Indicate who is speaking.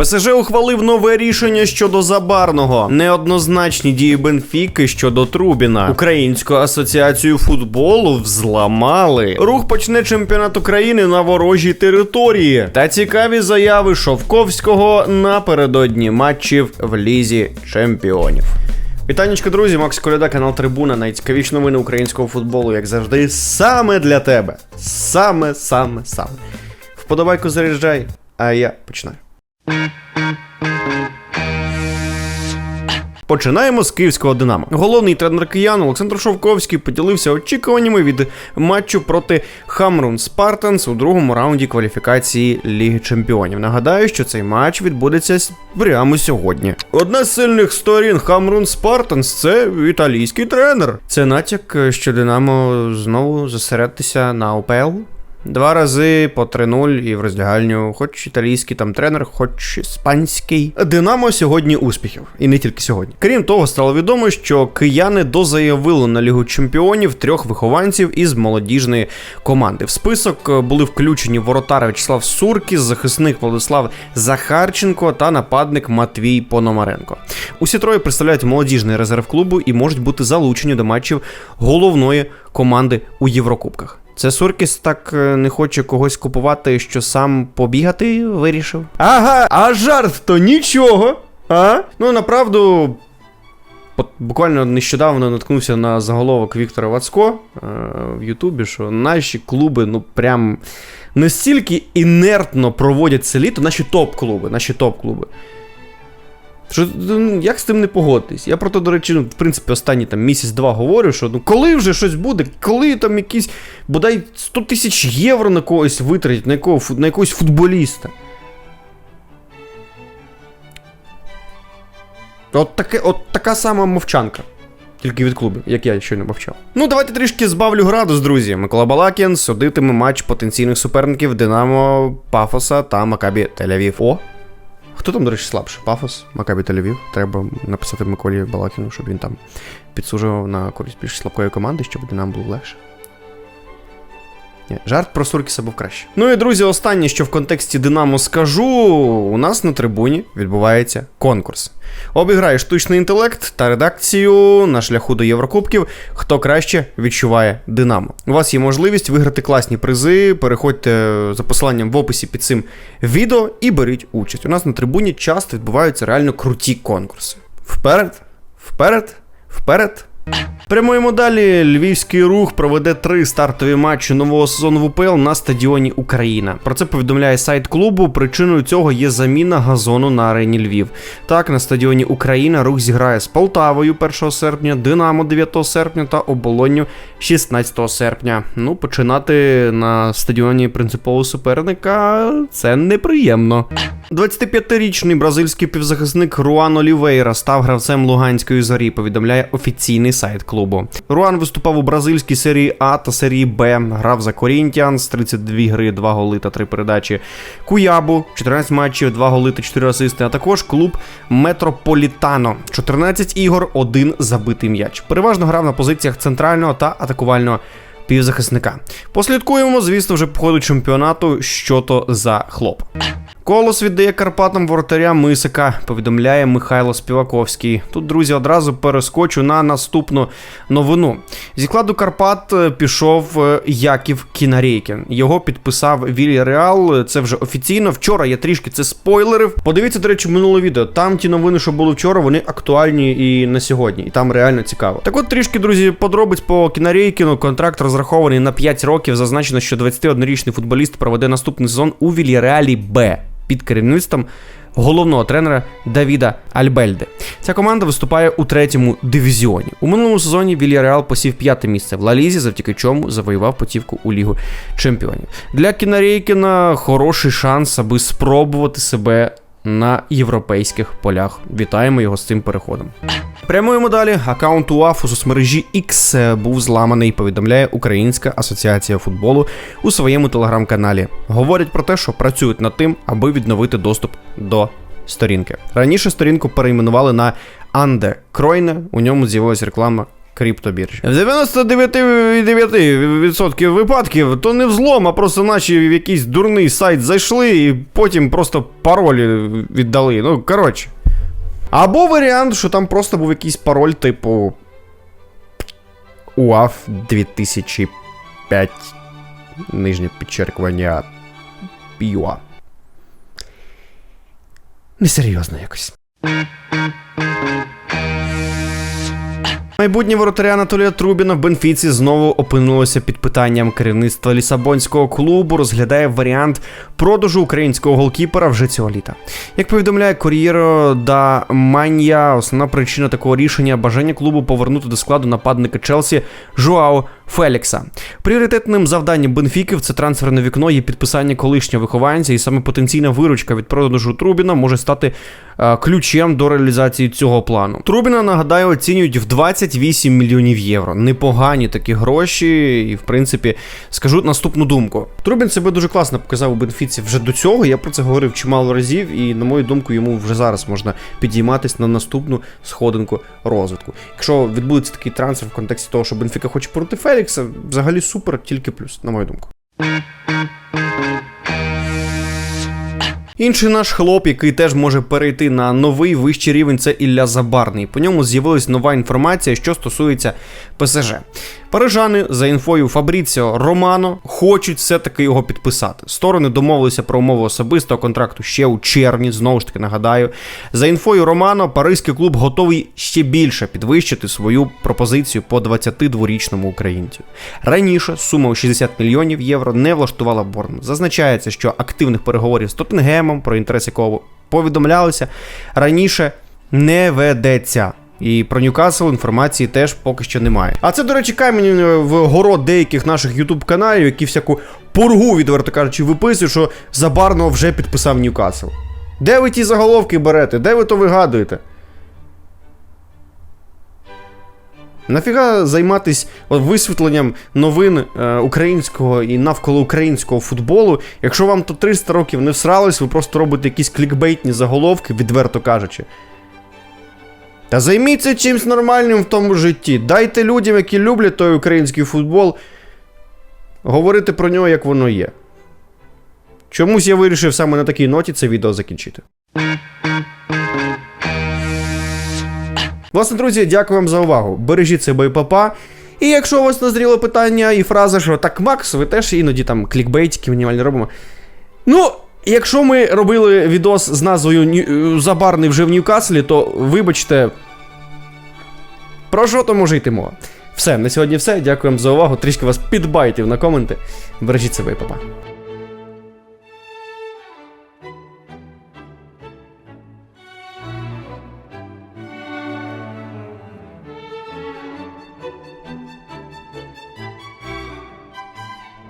Speaker 1: ПСЖ ухвалив нове рішення щодо забарного. Неоднозначні дії Бенфіки щодо Трубіна. Українську асоціацію футболу взламали. Рух почне чемпіонат України на ворожій території. Та цікаві заяви Шовковського напередодні матчів в лізі чемпіонів. Вітанечко, друзі, Макс Коляда, канал Трибуна. Найцікавіші новини українського футболу, як завжди, саме для тебе. Саме, саме, саме. Вподобайку заряджай, а я починаю. Починаємо з київського Динамо. Головний тренер киян Олександр Шовковський поділився очікуваннями від матчу проти Хамрун Спартанс у другому раунді кваліфікації Ліги Чемпіонів. Нагадаю, що цей матч відбудеться прямо сьогодні. Одна з сильних сторін Хамрун Спартанс це італійський тренер. Це натяк, що Динамо знову зосередитися на УПЛ. Два рази по 3-0 і в роздягальню, хоч італійський там тренер, хоч іспанський. Динамо сьогодні успіхів, і не тільки сьогодні. Крім того, стало відомо, що кияни дозаявили на Лігу чемпіонів трьох вихованців із молодіжної команди. В список е, були включені воротар Вячеслав Суркіс, захисник Владислав Захарченко та нападник Матвій Пономаренко. Усі троє представляють молодіжний резерв клубу і можуть бути залучені до матчів головної команди у Єврокубках. Це Суркіс так е, не хоче когось купувати, що сам побігати вирішив. Ага, а жарт то нічого. А? Ну, направду, От буквально нещодавно наткнувся на заголовок Віктора Вацько е, в Ютубі, що наші клуби, ну прям настільки інертно проводять це літо, наші топ-клуби, наші топ-клуби. Що ну, як з тим не погодитись? Я про то, до речі, ну, в принципі, останні там місяць-два говорю, що ну коли вже щось буде, коли там якісь бодай 100 тисяч євро на когось витратять, на, якого, на якогось футболіста. От, таке, от така сама мовчанка. Тільки від клубів, як я щойно мовчав. Ну, давайте трішки збавлю градус, друзі. Микола Балакін судитиме матч потенційних суперників Динамо, Пафоса та Макабі Тель-Авів. О! Хто там, до речі, слабше? Пафос, Макабі та Львів. Треба написати Миколі Балакіну, щоб він там підсужував на користь більш слабкої команди, щоб нам було легше. Жарт про Суркіса був краще. Ну і друзі, останнє, що в контексті Динамо скажу, у нас на трибуні відбувається конкурс. Обіграє штучний інтелект та редакцію на шляху до Єврокубків, хто краще відчуває Динамо. У вас є можливість виграти класні призи. Переходьте за посиланням в описі під цим відео і беріть участь. У нас на трибуні часто відбуваються реально круті конкурси. Вперед, вперед, вперед. Прямуємо далі. Львівський рух проведе три стартові матчі нового сезону в УПЛ на стадіоні Україна. Про це повідомляє сайт клубу. Причиною цього є заміна газону на арені Львів. Так, на стадіоні Україна рух зіграє з Полтавою 1 серпня, Динамо 9 серпня та Оболонню 16 серпня. Ну, починати на стадіоні принципового суперника це неприємно. 25-річний бразильський півзахисник Руан Олівейра став гравцем Луганської зорі, повідомляє офіційний сайт клубу. Руан виступав у бразильській серії А та серії Б, грав за Корінтіанс, 32 гри, 2 голи та 3 передачі. Куябу, 14 матчів, 2 голи та 4 асисти, а також клуб Метрополітано, 14 ігор, 1 забитий м'яч. Переважно грав на позиціях центрального та атакувального півзахисника. Послідкуємо, звісно, вже по ходу чемпіонату, що то за хлоп. Колос віддає Карпатам воротаря Мисика, повідомляє Михайло Співаковський. Тут, друзі, одразу перескочу на наступну новину. Зі складу Карпат е, пішов е, Яків Кінарейкін. Його підписав Вілі Реал. Це вже офіційно. Вчора я трішки це спойлерив. Подивіться, до речі, минуле відео. Там ті новини, що були вчора, вони актуальні і на сьогодні. І там реально цікаво. Так от трішки, друзі, подробиць по Кінарейкіну. Контракт розрахований на 5 років. Зазначено, що 21-річний футболіст проведе наступний сезон у Вільяреалі Б під керівництвом головного тренера Давіда Альбельде. Ця команда виступає у третьому дивізіоні. У минулому сезоні Вільяреал посів п'яте місце в Лалізі, завдяки чому завоював потівку у Лігу Чемпіонів. Для Кінарейкіна хороший шанс, аби спробувати себе на європейських полях. Вітаємо його з цим переходом. Прямуємо далі. Аккаунт УАФ у соцмережі X е, був зламаний, повідомляє Українська асоціація футболу у своєму телеграм-каналі. Говорять про те, що працюють над тим, аби відновити доступ до сторінки. Раніше сторінку перейменували на Анде Кройне. У ньому з'явилася реклама криптобіржі. В 99,9% випадків то не взлом, а просто наче в якийсь дурний сайт зайшли і потім просто паролі віддали. Ну, коротше. Або варіант, що там просто був якийсь пароль, типу. УАФ 2005. Нижнє підчеркування. ЮА. Несерйозно якось. Майбутнє воротаря Анатолія Трубіна в Бенфіці знову опинилося під питанням. Керівництво лісабонського клубу розглядає варіант продажу українського голкіпера вже цього літа. Як повідомляє Кор'єро да Манья, основна причина такого рішення бажання клубу повернути до складу нападника Челсі Жуао Фелікса. Пріоритетним завданням Бенфіків це трансферне вікно є підписання колишнього вихованця, і саме потенційна виручка від продажу Трубіна може стати е, ключем до реалізації цього плану. Трубіна, нагадаю, оцінюють в 28 мільйонів євро. Непогані такі гроші, і в принципі скажу наступну думку. Трубін себе дуже класно показав у Бенфіці вже до цього. Я про це говорив чимало разів, і на мою думку, йому вже зараз можна підійматись на наступну сходинку розвитку. Якщо відбудеться такий трансфер в контексті того, що Бенфіка хоче проти Фелікса, взагалі супер, тільки плюс, на мою думку. Інший наш хлоп, який теж може перейти на новий вищий рівень, це Ілля Забарний. По ньому з'явилась нова інформація, що стосується ПСЖ. Парижани за інфою Фабріціо Романо хочуть все-таки його підписати. Сторони домовилися про умови особистого контракту ще у червні. Знову ж таки нагадаю. За інфою Романо, паризький клуб готовий ще більше підвищити свою пропозицію по 22-річному українцю. Раніше сума у 60 мільйонів євро не влаштувала Борн. Зазначається, що активних переговорів з Тоттенгемом, про інтерес якого повідомлялися, раніше не ведеться. І про Ньюкасл інформації теж поки що немає. А це, до речі, камінь в город деяких наших ютуб каналів, які всяку пургу, відверто кажучи, виписують, що Забарного вже підписав Ньюкасл. Де ви ті заголовки берете? Де ви то вигадуєте? Нафіга займатися висвітленням новин е, українського і навколо українського футболу, якщо вам то 300 років не всралось, ви просто робите якісь клікбейтні заголовки, відверто кажучи. Та займіться чимось нормальним в тому житті. Дайте людям, які люблять той український футбол, говорити про нього, як воно є. Чомусь я вирішив саме на такій ноті це відео закінчити. Власне, друзі, дякую вам за увагу. Бережіть себе і папа. І якщо у вас назріло питання і фраза, що так, Макс, ви теж іноді там клікбейтики мінімальні робимо. Ну, якщо ми робили відос з назвою Забарний вже в Ньюкаслі, то вибачте. Про що то може йти мова? Все, на сьогодні все. Дякую вам за увагу. Трішки вас підбайтів на коменти. Бережіть себе папа.